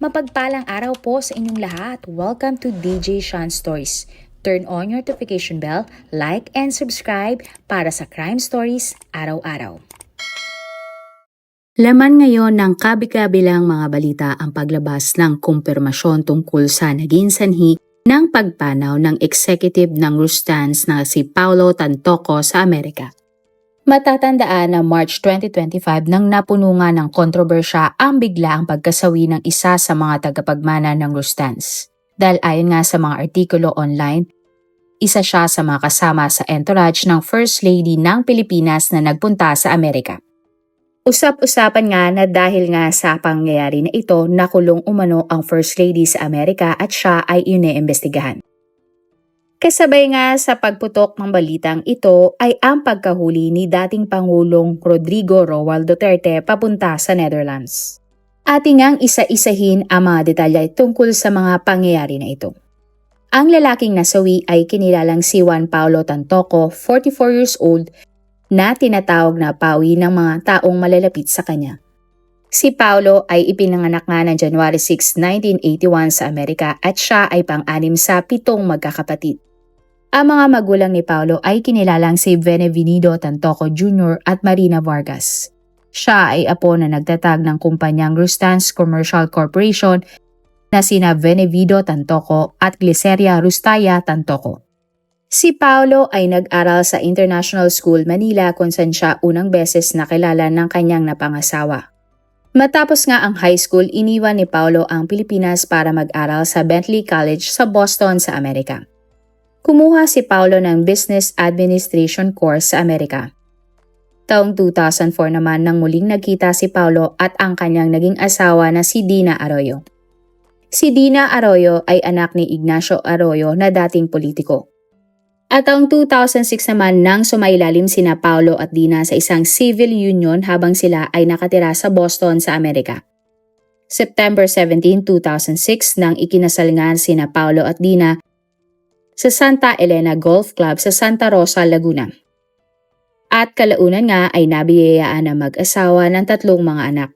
Mapagpalang araw po sa inyong lahat. Welcome to DJ Sean Stories. Turn on your notification bell, like and subscribe para sa crime stories araw-araw. Laman ngayon ng kabi-kabilang mga balita ang paglabas ng kumpirmasyon tungkol sa naging sanhi ng pagpanaw ng executive ng Rustans na si Paulo Tantoco sa Amerika. Matatandaan na March 2025 nang napuno nga ng kontrobersya ang biglaang pagkasawi ng isa sa mga tagapagmana ng Rustans. Dahil ayon nga sa mga artikulo online, isa siya sa mga kasama sa entourage ng First Lady ng Pilipinas na nagpunta sa Amerika. Usap-usapan nga na dahil nga sa pangyayari na ito, nakulong umano ang First Lady sa Amerika at siya ay iniimbestigahan. Kasabay nga sa pagputok ng balitang ito ay ang pagkahuli ni dating Pangulong Rodrigo Romuald Duterte papunta sa Netherlands. Ating ngang isa-isahin ang mga detalye tungkol sa mga pangyayari na ito. Ang lalaking nasawi ay kinilalang si Juan Paulo Tantoco, 44 years old, na tinatawag na pawi ng mga taong malalapit sa kanya. Si Paulo ay ipinanganak nga ng January 6, 1981 sa Amerika at siya ay pang-anim sa pitong magkakapatid. Ang mga magulang ni Paulo ay kinilalang si Benevenido Tantoco Jr. at Marina Vargas. Siya ay apo na nagtatag ng kumpanyang Rustans Commercial Corporation na sina Benevido Tantoco at Gliceria Rustaya Tantoco. Si Paulo ay nag-aral sa International School Manila kung saan siya unang beses nakilala ng kanyang napangasawa. Matapos nga ang high school, iniwan ni Paulo ang Pilipinas para mag-aral sa Bentley College sa Boston sa Amerika. Kumuha si Paulo ng Business Administration course sa Amerika. Taong 2004 naman nang muling nagkita si Paulo at ang kanyang naging asawa na si Dina Arroyo. Si Dina Arroyo ay anak ni Ignacio Arroyo na dating politiko. At taong 2006 naman nang sumailalim sina Paulo at Dina sa isang civil union habang sila ay nakatira sa Boston sa Amerika. September 17, 2006 nang ikinasal nga sina Paulo at Dina sa Santa Elena Golf Club sa Santa Rosa, Laguna. At kalaunan nga ay nabiyayaan na mag-asawa ng tatlong mga anak.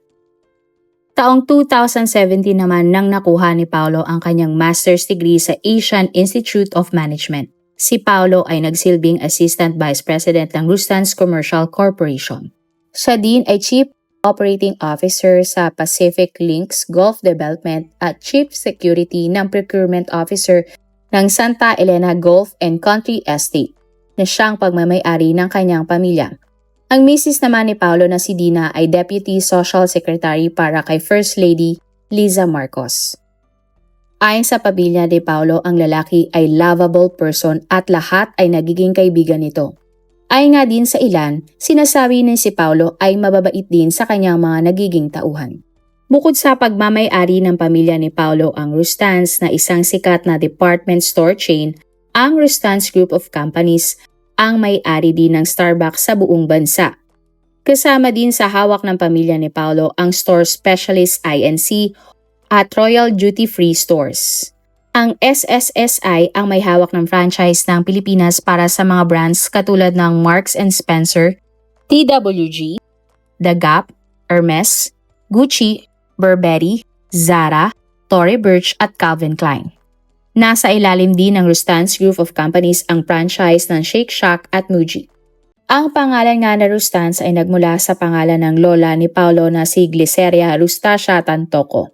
Taong 2017 naman nang nakuha ni Paulo ang kanyang master's degree sa Asian Institute of Management. Si Paulo ay nagsilbing Assistant Vice President ng Rustans Commercial Corporation. Siya din ay Chief Operating Officer sa Pacific Links Gulf Development at Chief Security ng Procurement Officer ng Santa Elena Golf and Country Estate na siyang pagmamayari ng kanyang pamilya. Ang misis naman ni Paulo na si Dina ay Deputy Social Secretary para kay First Lady Liza Marcos. Ayon sa pamilya ni Paulo, ang lalaki ay lovable person at lahat ay nagiging kaibigan nito. Ay nga din sa ilan, sinasabi ni si Paulo ay mababait din sa kanyang mga nagiging tauhan. Bukod sa pagmamayari ng pamilya ni Paulo ang Rustans na isang sikat na department store chain, ang Rustans Group of Companies ang may-ari din ng Starbucks sa buong bansa. Kasama din sa hawak ng pamilya ni Paulo ang Store Specialist INC at Royal Duty Free Stores. Ang SSSI ang may hawak ng franchise ng Pilipinas para sa mga brands katulad ng Marks and Spencer, TWG, The Gap, Hermes, Gucci, Burberry, Zara, Tory Burch at Calvin Klein. Nasa ilalim din ng Rustans Group of Companies ang franchise ng Shake Shack at Muji. Ang pangalan nga na Rustans ay nagmula sa pangalan ng lola ni Paolo na si Gliceria Rustasia Tantoco.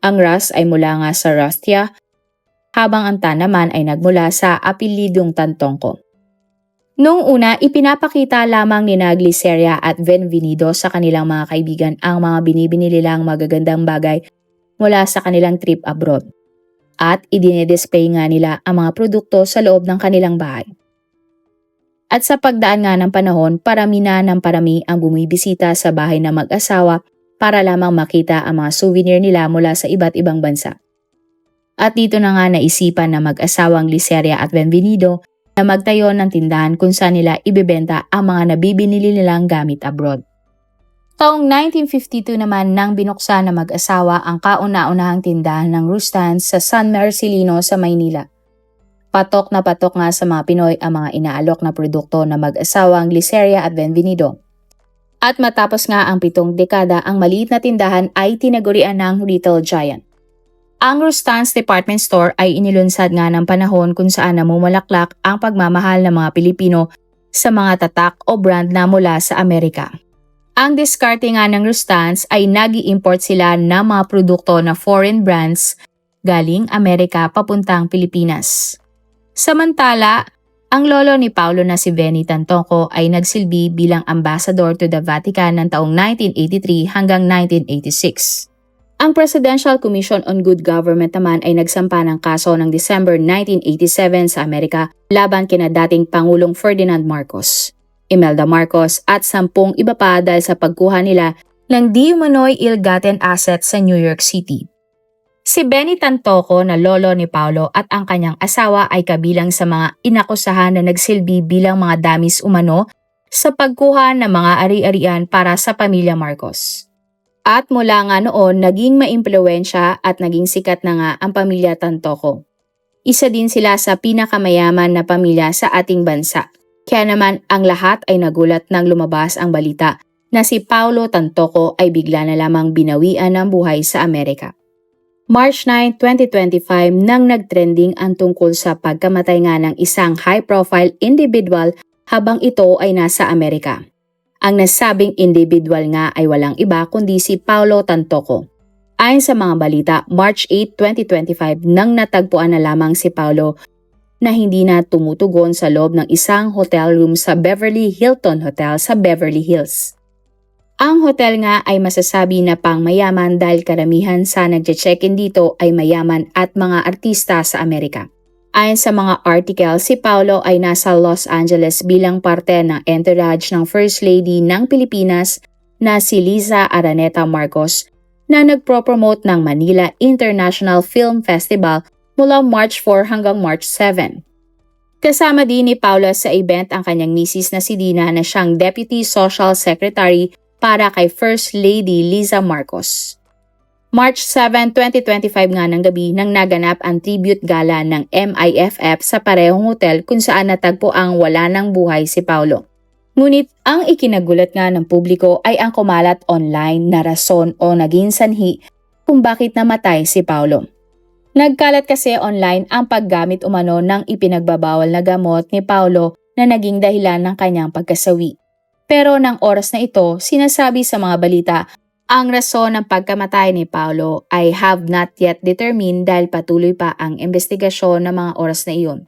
Ang Rus ay mula nga sa Rustia, habang ang Tan naman ay nagmula sa apelidong Tantongko. Noong una, ipinapakita lamang ni na Gliceria at Benvenido sa kanilang mga kaibigan ang mga binibini nilang magagandang bagay mula sa kanilang trip abroad. At idinedisplay nga nila ang mga produkto sa loob ng kanilang bahay. At sa pagdaan nga ng panahon, parami na ng parami ang bumibisita sa bahay ng mag-asawa para lamang makita ang mga souvenir nila mula sa iba't ibang bansa. At dito na nga naisipan na mag-asawang Liceria at Benvenido na magtayo ng tindahan kung saan nila ibebenta ang mga nabibinili nilang gamit abroad. Taong 1952 naman nang binuksan na mag-asawa ang kauna-unahang tindahan ng Rustans sa San Marcelino sa Maynila. Patok na patok nga sa mga Pinoy ang mga inaalok na produkto na mag-asawang Gliceria at Benvenido. At matapos nga ang pitong dekada, ang maliit na tindahan ay tinagurian ng retail giant. Ang Rustan's Department Store ay inilunsad nga ng panahon kung saan namumulaklak ang pagmamahal ng mga Pilipino sa mga tatak o brand na mula sa Amerika. Ang diskarte nga ng Rustan's ay nag import sila ng mga produkto na foreign brands galing Amerika papuntang Pilipinas. Samantala, ang lolo ni Paulo na si Benny Tantoco ay nagsilbi bilang ambassador to the Vatican ng taong 1983 hanggang 1986. Ang Presidential Commission on Good Government naman ay nagsampa ng kaso ng December 1987 sa Amerika laban kina dating Pangulong Ferdinand Marcos, Imelda Marcos at sampung iba pa dahil sa pagkuha nila ng di umano'y ill-gotten assets sa New York City. Si Benny Tantoco na lolo ni Paulo at ang kanyang asawa ay kabilang sa mga inakusahan na nagsilbi bilang mga damis umano sa pagkuha ng mga ari-arian para sa pamilya Marcos. At mula nga noon, naging maimpluensya at naging sikat na nga ang pamilya Tantoco. Isa din sila sa pinakamayaman na pamilya sa ating bansa. Kaya naman ang lahat ay nagulat nang lumabas ang balita na si Paulo Tantoco ay bigla na lamang binawian ng buhay sa Amerika. March 9, 2025 nang nagtrending ang tungkol sa pagkamatay nga ng isang high-profile individual habang ito ay nasa Amerika. Ang nasabing individual nga ay walang iba kundi si Paulo Tantoco. Ayon sa mga balita, March 8, 2025 nang natagpuan na lamang si Paulo na hindi na tumutugon sa loob ng isang hotel room sa Beverly Hilton Hotel sa Beverly Hills. Ang hotel nga ay masasabi na pang mayaman dahil karamihan sa nagche-check-in dito ay mayaman at mga artista sa Amerika. Ayon sa mga article, si Paulo ay nasa Los Angeles bilang parte ng entourage ng First Lady ng Pilipinas na si Liza Araneta Marcos na nagpro-promote ng Manila International Film Festival mula March 4 hanggang March 7. Kasama din ni Paula sa event ang kanyang misis na si Dina na siyang Deputy Social Secretary para kay First Lady Liza Marcos. March 7, 2025 nga ng gabi nang naganap ang tribute gala ng MIFF sa parehong hotel kung saan natagpo ang wala ng buhay si Paulo. Ngunit ang ikinagulat nga ng publiko ay ang kumalat online na rason o naging sanhi kung bakit namatay si Paulo. Nagkalat kasi online ang paggamit umano ng ipinagbabawal na gamot ni Paulo na naging dahilan ng kanyang pagkasawi. Pero ng oras na ito, sinasabi sa mga balita, ang rason ng pagkamatay ni Paulo ay have not yet determined dahil patuloy pa ang investigasyon ng mga oras na iyon.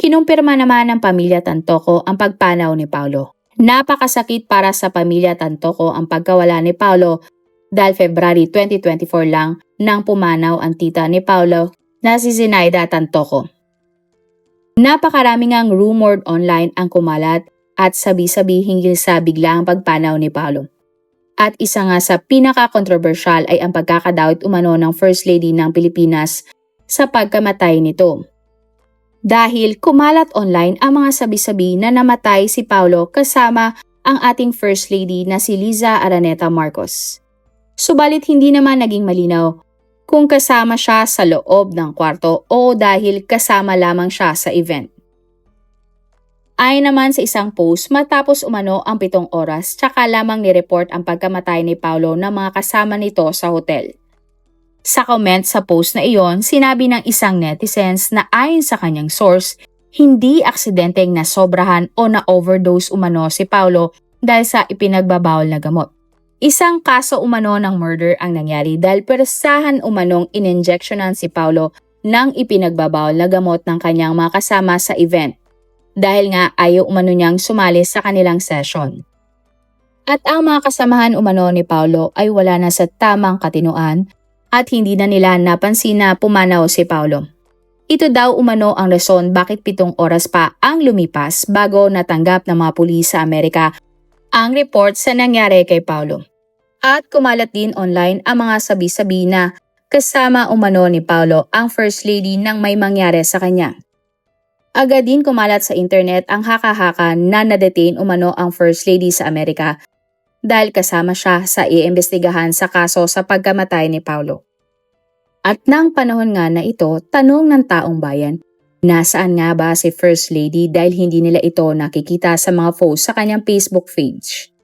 Kinumpirma naman ng pamilya Tantoco ang pagpanaw ni Paulo. Napakasakit para sa pamilya Tantoco ang pagkawala ni Paulo dahil February 2024 lang nang pumanaw ang tita ni Paulo na si Zinaida Tantoco. Napakaraming ang rumored online ang kumalat at sabi-sabi hinggil sa biglaang pagpanaw ni Paolo. At isa nga sa pinaka-controversial ay ang pagkakadawit umano ng First Lady ng Pilipinas sa pagkamatay nito. Dahil kumalat online ang mga sabi-sabi na namatay si Paulo kasama ang ating First Lady na si Liza Araneta Marcos. Subalit hindi naman naging malinaw kung kasama siya sa loob ng kwarto o dahil kasama lamang siya sa event. Ayon naman sa isang post, matapos umano ang pitong oras, tsaka lamang ni-report ang pagkamatay ni Paulo ng mga kasama nito sa hotel. Sa comment sa post na iyon, sinabi ng isang netizens na ayon sa kanyang source, hindi aksidenteng nasobrahan o na-overdose umano si Paulo dahil sa ipinagbabawal na gamot. Isang kaso umano ng murder ang nangyari dahil persahan umanong ininjectionan si Paulo ng ipinagbabawal na gamot ng kanyang mga kasama sa event dahil nga ayaw umano niyang sumali sa kanilang session. At ang mga kasamahan umano ni Paulo ay wala na sa tamang katinuan at hindi na nila napansin na pumanaw si Paulo. Ito daw umano ang rason bakit pitong oras pa ang lumipas bago natanggap ng mga pulis sa Amerika ang report sa nangyari kay Paulo. At kumalat din online ang mga sabi-sabi na kasama umano ni Paulo ang First Lady nang may mangyari sa kanya. Agad din kumalat sa internet ang haka-haka na nadetain umano ang First Lady sa Amerika dahil kasama siya sa iimbestigahan sa kaso sa pagkamatay ni Paulo. At nang panahon nga na ito, tanong ng taong bayan, nasaan nga ba si First Lady dahil hindi nila ito nakikita sa mga post sa kanyang Facebook page?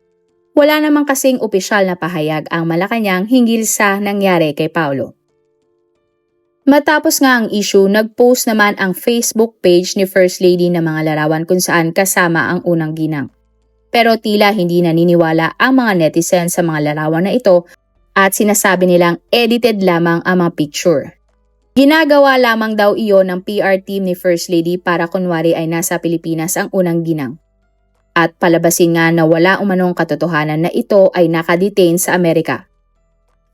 Wala namang kasing opisyal na pahayag ang Malacanang hinggil sa nangyari kay Paulo. Matapos nga ang issue, nag-post naman ang Facebook page ni First Lady ng mga larawan kung saan kasama ang unang ginang. Pero tila hindi naniniwala ang mga netizens sa mga larawan na ito at sinasabi nilang edited lamang ang mga picture. Ginagawa lamang daw iyon ng PR team ni First Lady para kunwari ay nasa Pilipinas ang unang ginang. At palabasin nga na wala umanong katotohanan na ito ay nakadetain sa Amerika.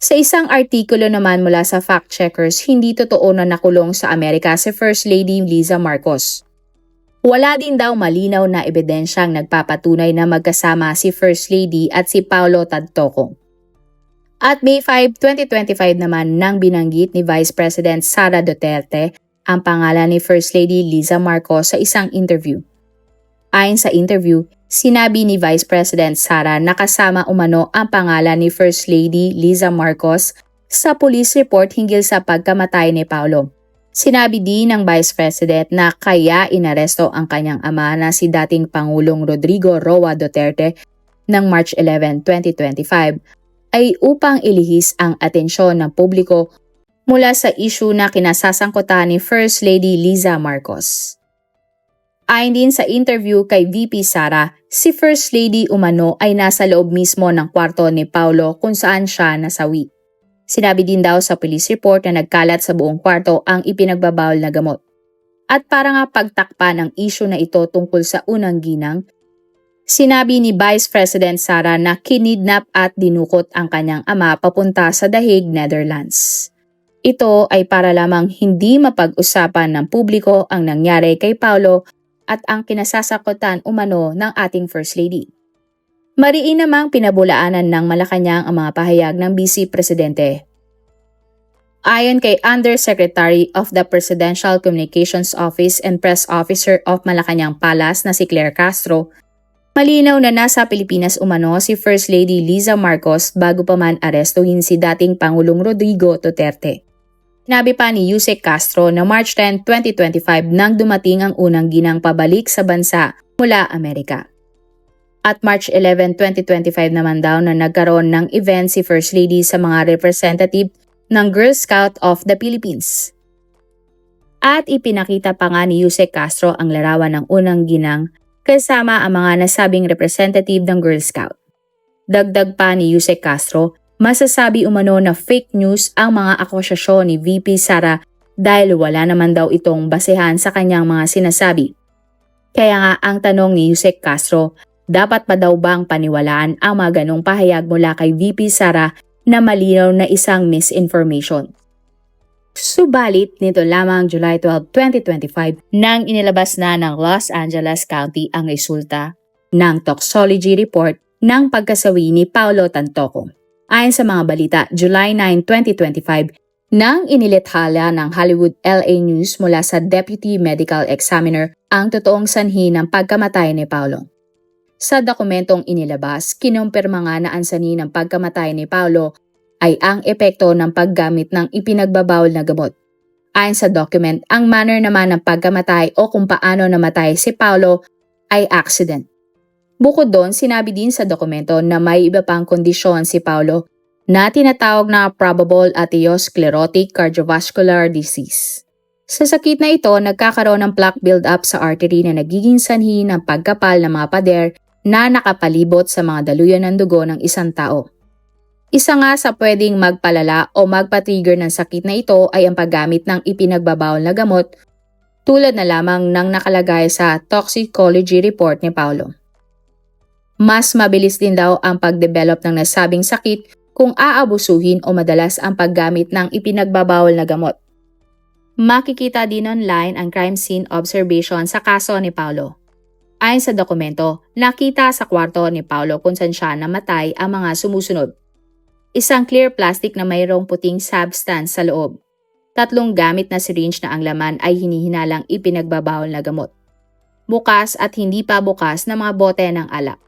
Sa isang artikulo naman mula sa fact checkers, hindi totoo na nakulong sa Amerika si First Lady Liza Marcos. Wala din daw malinaw na ebidensyang nagpapatunay na magkasama si First Lady at si Paulo Tadtoco. At May 5, 2025 naman nang binanggit ni Vice President Sara Duterte ang pangalan ni First Lady Liza Marcos sa isang interview. Ayon sa interview, Sinabi ni Vice President Sara na kasama umano ang pangalan ni First Lady Liza Marcos sa police report hinggil sa pagkamatay ni Paulo. Sinabi din ng Vice President na kaya inaresto ang kanyang ama na si dating Pangulong Rodrigo Roa Duterte ng March 11, 2025 ay upang ilihis ang atensyon ng publiko mula sa issue na kinasasangkutan ni First Lady Liza Marcos. Ayon din sa interview kay VP Sara, si First Lady Umano ay nasa loob mismo ng kwarto ni Paulo kung saan siya nasawi. Sinabi din daw sa police report na nagkalat sa buong kwarto ang ipinagbabawal na gamot. At para nga pagtakpa ng issue na ito tungkol sa unang ginang, sinabi ni Vice President Sara na kinidnap at dinukot ang kanyang ama papunta sa Dahig, Netherlands. Ito ay para lamang hindi mapag-usapan ng publiko ang nangyari kay Paulo at ang kinasasakutan umano ng ating First Lady. Mariin namang pinabulaanan ng Malacanang ang mga pahayag ng Vice Presidente. Ayon kay Undersecretary of the Presidential Communications Office and Press Officer of Malacanang Palace na si Claire Castro, malinaw na nasa Pilipinas umano si First Lady Liza Marcos bago pa man arestuhin si dating Pangulong Rodrigo Duterte. Sinabi pa ni Yusek Castro na March 10, 2025 nang dumating ang unang ginang pabalik sa bansa mula Amerika. At March 11, 2025 naman daw na nagkaroon ng event si First Lady sa mga representative ng Girl Scout of the Philippines. At ipinakita pa nga ni Yusek Castro ang larawan ng unang ginang kasama ang mga nasabing representative ng Girl Scout. Dagdag pa ni Yusek Castro Masasabi umano na fake news ang mga akusasyon ni VP Sara dahil wala naman daw itong basehan sa kanyang mga sinasabi. Kaya nga ang tanong ni Yusek Castro, dapat pa daw bang paniwalaan ang mga ganong pahayag mula kay VP Sara na malinaw na isang misinformation? Subalit, nito lamang July 12, 2025 nang inilabas na ng Los Angeles County ang resulta ng toxology report ng pagkasawi ni Paulo Tantoco. Ayon sa mga balita, July 9, 2025, nang inilithala ng Hollywood LA News mula sa Deputy Medical Examiner ang totoong sanhi ng pagkamatay ni Paulo. Sa dokumentong inilabas, kinumpirma nga na ang sanhi ng pagkamatay ni Paulo ay ang epekto ng paggamit ng ipinagbabawal na gamot. Ayon sa document, ang manner naman ng pagkamatay o kung paano namatay si Paulo ay accident. Bukod doon, sinabi din sa dokumento na may iba pang kondisyon si Paulo na tinatawag na probable atherosclerotic cardiovascular disease. Sa sakit na ito, nagkakaroon ng plaque build-up sa artery na nagiging sanhi ng pagkapal ng mga pader na nakapalibot sa mga daluyan ng dugo ng isang tao. Isa nga sa pwedeng magpalala o magpa-trigger ng sakit na ito ay ang paggamit ng ipinagbabawal na gamot tulad na lamang ng nakalagay sa toxicology report ni Paulo. Mas mabilis din daw ang pagdevelop ng nasabing sakit kung aabusuhin o madalas ang paggamit ng ipinagbabawal na gamot. Makikita din online ang crime scene observation sa kaso ni Paulo. Ayon sa dokumento, nakita sa kwarto ni Paulo kung saan siya namatay ang mga sumusunod. Isang clear plastic na mayroong puting substance sa loob. Tatlong gamit na syringe na ang laman ay hinihinalang ipinagbabawal na gamot. Bukas at hindi pa bukas na mga bote ng alak.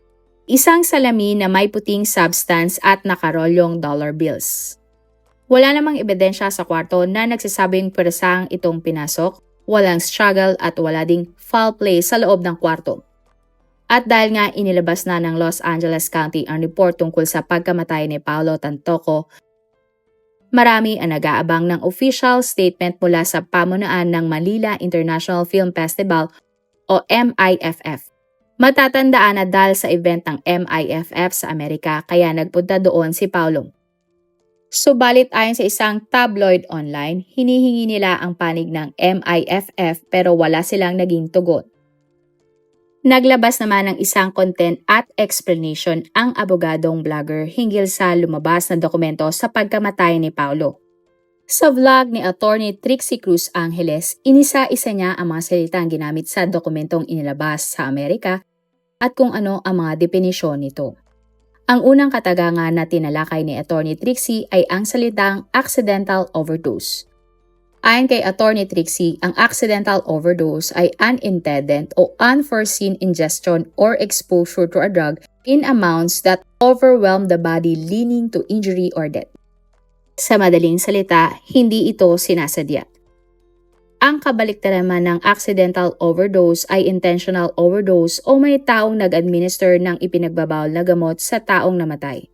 Isang salamin na may puting substance at nakarolyong dollar bills. Wala namang ebidensya sa kwarto na nagsasabing pwersang itong pinasok, walang struggle at wala ding foul play sa loob ng kwarto. At dahil nga inilabas na ng Los Angeles County ang report tungkol sa pagkamatay ni Paolo Tantoco, marami ang nag-aabang ng official statement mula sa pamunaan ng Manila International Film Festival o MIFF. Matatandaan na dahil sa event ng MIFF sa Amerika kaya nagpunta doon si Paolo. Subalit ayon sa isang tabloid online, hinihingi nila ang panig ng MIFF pero wala silang naging tugon. Naglabas naman ng isang content at explanation ang abogadong vlogger hinggil sa lumabas na dokumento sa pagkamatay ni Paulo. Sa vlog ni Attorney Trixie Cruz Angeles, inisa-isa niya ang mga salitang ginamit sa dokumentong inilabas sa Amerika at kung ano ang mga definisyon nito. Ang unang katagangan na tinalakay ni Attorney Trixie ay ang salitang accidental overdose. Ayon kay Attorney Trixie, ang accidental overdose ay unintended o unforeseen ingestion or exposure to a drug in amounts that overwhelm the body leading to injury or death. Sa madaling salita, hindi ito sinasadya. Ang kabaliktaran naman ng accidental overdose ay intentional overdose o may taong nag-administer ng ipinagbabawal na gamot sa taong namatay.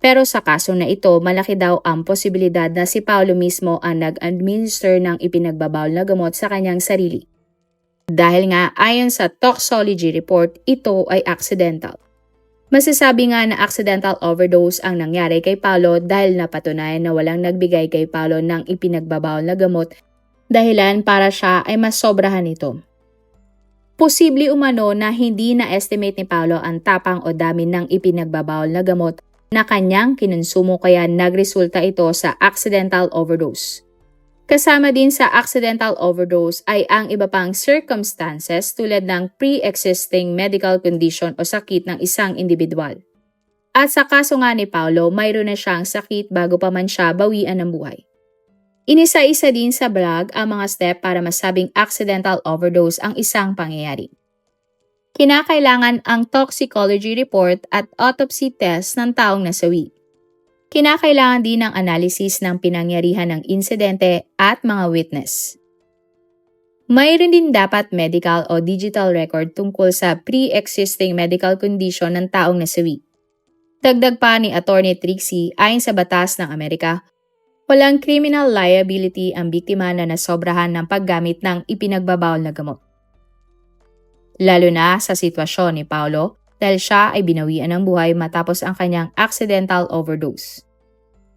Pero sa kaso na ito, malaki daw ang posibilidad na si Paulo mismo ang nag-administer ng ipinagbabawal na gamot sa kanyang sarili. Dahil nga ayon sa toxology report, ito ay accidental. Masasabi nga na accidental overdose ang nangyari kay Paulo dahil napatunayan na walang nagbigay kay Paulo ng ipinagbabawal na gamot dahilan para siya ay mas sobrahan ito. Posible umano na hindi na-estimate ni Paulo ang tapang o dami ng ipinagbabawal na gamot na kanyang kinonsumo kaya nagresulta ito sa accidental overdose. Kasama din sa accidental overdose ay ang iba pang circumstances tulad ng pre-existing medical condition o sakit ng isang individual. At sa kaso nga ni Paulo, mayroon na siyang sakit bago pa man siya bawian ng buhay. Inisa-isa din sa blog ang mga step para masabing accidental overdose ang isang pangyayari kinakailangan ang toxicology report at autopsy test ng taong nasawi. Kinakailangan din ang analysis ng pinangyarihan ng insidente at mga witness. Mayroon din dapat medical o digital record tungkol sa pre-existing medical condition ng taong nasawi. Dagdag pa ni Attorney Trixie ayon sa batas ng Amerika, walang criminal liability ang biktima na nasobrahan ng paggamit ng ipinagbabawal na gamot lalo na sa sitwasyon ni Paulo dahil siya ay binawian ng buhay matapos ang kanyang accidental overdose.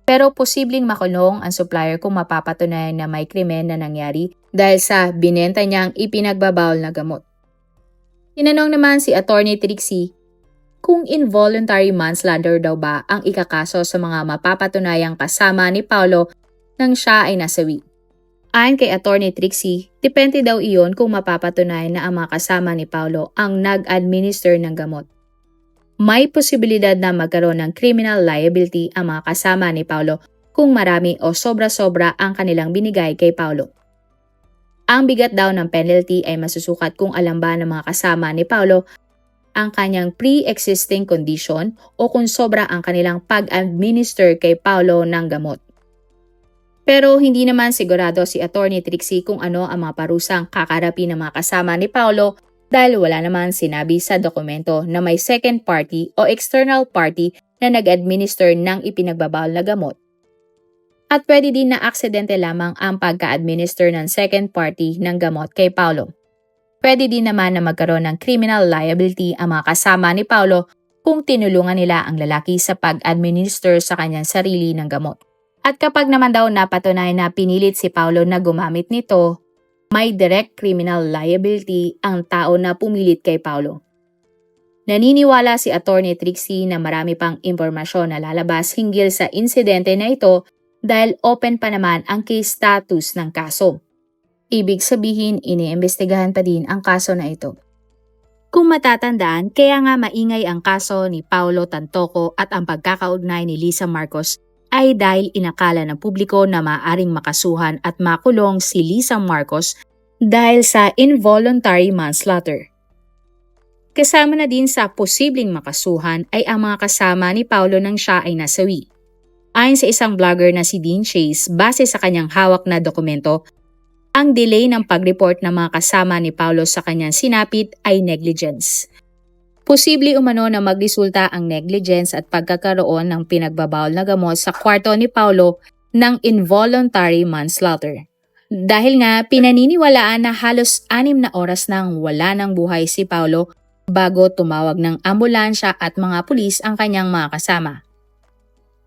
Pero posibleng makulong ang supplier kung mapapatunayan na may krimen na nangyari dahil sa binenta niyang ipinagbabawal na gamot. Tinanong naman si Attorney Trixie kung involuntary manslaughter daw ba ang ikakaso sa mga mapapatunayang kasama ni Paulo nang siya ay nasawi. Ayon kay Attorney Trixie, depende daw iyon kung mapapatunayan na ang mga kasama ni Paulo ang nag-administer ng gamot. May posibilidad na magkaroon ng criminal liability ang mga kasama ni Paulo kung marami o sobra-sobra ang kanilang binigay kay Paulo. Ang bigat daw ng penalty ay masusukat kung alam ba ng mga kasama ni Paulo ang kanyang pre-existing condition o kung sobra ang kanilang pag-administer kay Paulo ng gamot. Pero hindi naman sigurado si Attorney Trixie kung ano ang mga parusang kakarapin ng mga kasama ni Paolo dahil wala naman sinabi sa dokumento na may second party o external party na nag-administer ng ipinagbabawal na gamot. At pwede din na aksidente lamang ang pagka-administer ng second party ng gamot kay Paolo. Pwede din naman na magkaroon ng criminal liability ang mga kasama ni Paolo kung tinulungan nila ang lalaki sa pag-administer sa kanyang sarili ng gamot. At kapag naman daw napatunay na pinilit si Paulo na gumamit nito, may direct criminal liability ang tao na pumilit kay Paulo. Naniniwala si Attorney Trixie na marami pang impormasyon na lalabas hinggil sa insidente na ito dahil open pa naman ang case status ng kaso. Ibig sabihin, iniimbestigahan pa din ang kaso na ito. Kung matatandaan, kaya nga maingay ang kaso ni Paulo Tantoco at ang pagkakaugnay ni Lisa Marcos ay dahil inakala ng publiko na maaring makasuhan at makulong si Lisa Marcos dahil sa involuntary manslaughter. Kasama na din sa posibleng makasuhan ay ang mga kasama ni Paulo nang siya ay nasawi. Ayon sa isang vlogger na si Dean Chase, base sa kanyang hawak na dokumento, ang delay ng pag-report ng mga kasama ni Paulo sa kanyang sinapit ay negligence. Posible umano na magresulta ang negligence at pagkakaroon ng pinagbabawal na gamot sa kwarto ni Paulo ng involuntary manslaughter. Dahil nga pinaniniwalaan na halos anim na oras nang wala ng buhay si Paulo bago tumawag ng ambulansya at mga pulis ang kanyang mga kasama.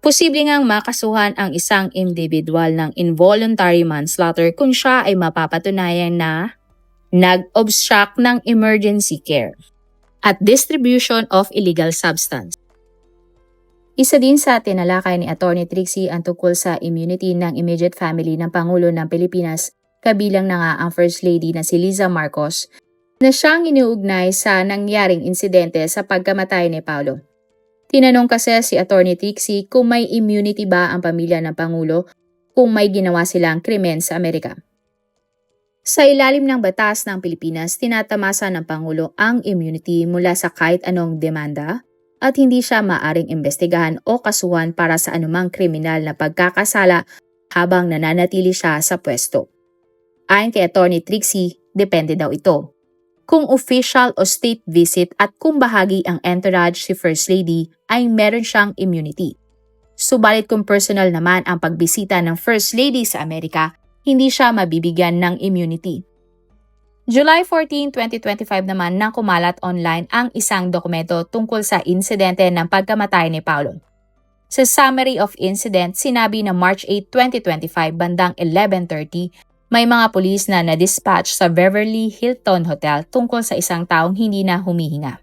Posible ngang makasuhan ang isang individual ng involuntary manslaughter kung siya ay mapapatunayan na nag-obstruct ng emergency care at distribution of illegal substance. Isa din sa tinalakay ni Attorney Trixie ang tungkol sa immunity ng immediate family ng Pangulo ng Pilipinas, kabilang na nga ang First Lady na si Liza Marcos, na siyang iniugnay sa nangyaring insidente sa pagkamatay ni Paulo. Tinanong kasi si Attorney Trixie kung may immunity ba ang pamilya ng Pangulo kung may ginawa silang krimen sa Amerika. Sa ilalim ng batas ng Pilipinas, tinatamasa ng Pangulo ang immunity mula sa kahit anong demanda at hindi siya maaring imbestigahan o kasuhan para sa anumang kriminal na pagkakasala habang nananatili siya sa pwesto. Ayon kay Attorney Trixie, depende daw ito. Kung official o state visit at kung bahagi ang entourage si First Lady ay meron siyang immunity. Subalit kung personal naman ang pagbisita ng First Lady sa Amerika, hindi siya mabibigyan ng immunity. July 14, 2025 naman nang kumalat online ang isang dokumento tungkol sa insidente ng pagkamatay ni Paulo. Sa summary of incident, sinabi na March 8, 2025 bandang 11.30, may mga pulis na na-dispatch sa Beverly Hilton Hotel tungkol sa isang taong hindi na humihinga.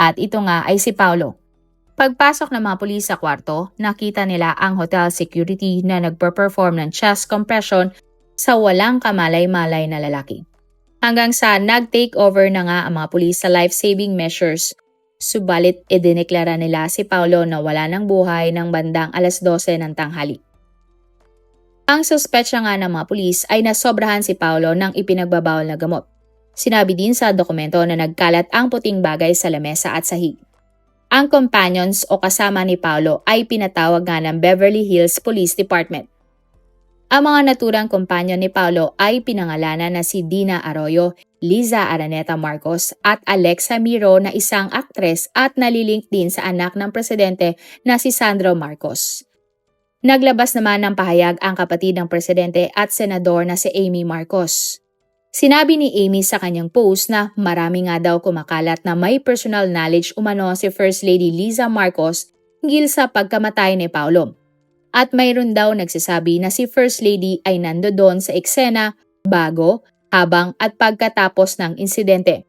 At ito nga ay si Paulo. Pagpasok ng mga pulis sa kwarto, nakita nila ang hotel security na nagper-perform ng chest compression sa walang kamalay-malay na lalaki hanggang sa nag-take over na nga ang mga pulis sa life-saving measures. Subalit, idineklara nila si Paulo na wala ng buhay ng bandang alas 12 ng tanghali. Ang suspetsya nga ng mga pulis ay nasobrahan si Paulo ng ipinagbabawal na gamot. Sinabi din sa dokumento na nagkalat ang puting bagay sa lamesa at sahig. Ang companions o kasama ni Paulo ay pinatawag nga ng Beverly Hills Police Department. Ang mga naturang kompanyon ni Paulo ay pinangalanan na si Dina Arroyo, Liza Araneta Marcos at Alexa Miro na isang aktres at nalilink din sa anak ng presidente na si Sandro Marcos. Naglabas naman ng pahayag ang kapatid ng presidente at senador na si Amy Marcos. Sinabi ni Amy sa kanyang post na marami nga daw kumakalat na may personal knowledge umano si First Lady Liza Marcos hinggil sa pagkamatay ni Paulo at mayroon daw nagsasabi na si First Lady ay nando doon sa eksena bago, habang at pagkatapos ng insidente.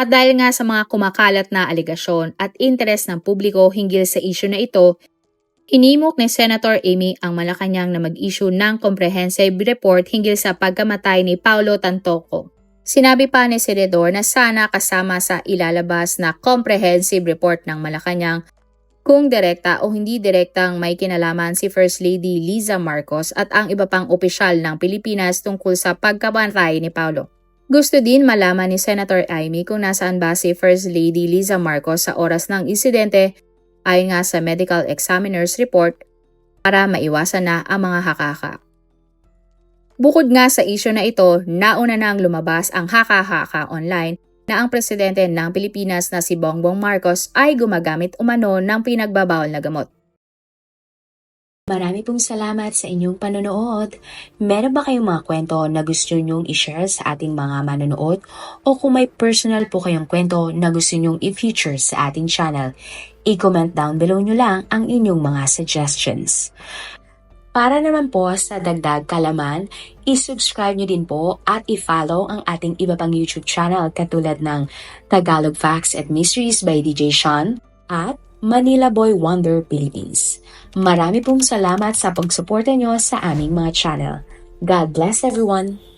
At dahil nga sa mga kumakalat na aligasyon at interes ng publiko hinggil sa issue na ito, Hinimok ni Senator Amy ang Malacanang na mag-issue ng comprehensive report hinggil sa pagkamatay ni Paulo Tantoco. Sinabi pa ni Senador na sana kasama sa ilalabas na comprehensive report ng Malacanang kung direkta o hindi direktang may kinalaman si First Lady Liza Marcos at ang iba pang opisyal ng Pilipinas tungkol sa pagkabantay ni Paulo. Gusto din malaman ni Senator Amy kung nasaan ba si First Lady Liza Marcos sa oras ng insidente ay nga sa medical examiner's report para maiwasan na ang mga hakaka. Bukod nga sa isyo na ito, nauna nang lumabas ang haka-haka online na ang presidente ng Pilipinas na si Bongbong Marcos ay gumagamit umano ng pinagbabawal na gamot. Marami pong salamat sa inyong panonood. Meron ba kayong mga kwento na gusto nyong i-share sa ating mga manonood? O kung may personal po kayong kwento na gusto nyong i-feature sa ating channel, i-comment down below nyo lang ang inyong mga suggestions. Para naman po sa dagdag kalaman, i-subscribe nyo din po at i-follow ang ating iba pang YouTube channel katulad ng Tagalog Facts and Mysteries by DJ Sean at Manila Boy Wonder Philippines. Marami pong salamat sa pagsuporta nyo sa aming mga channel. God bless everyone!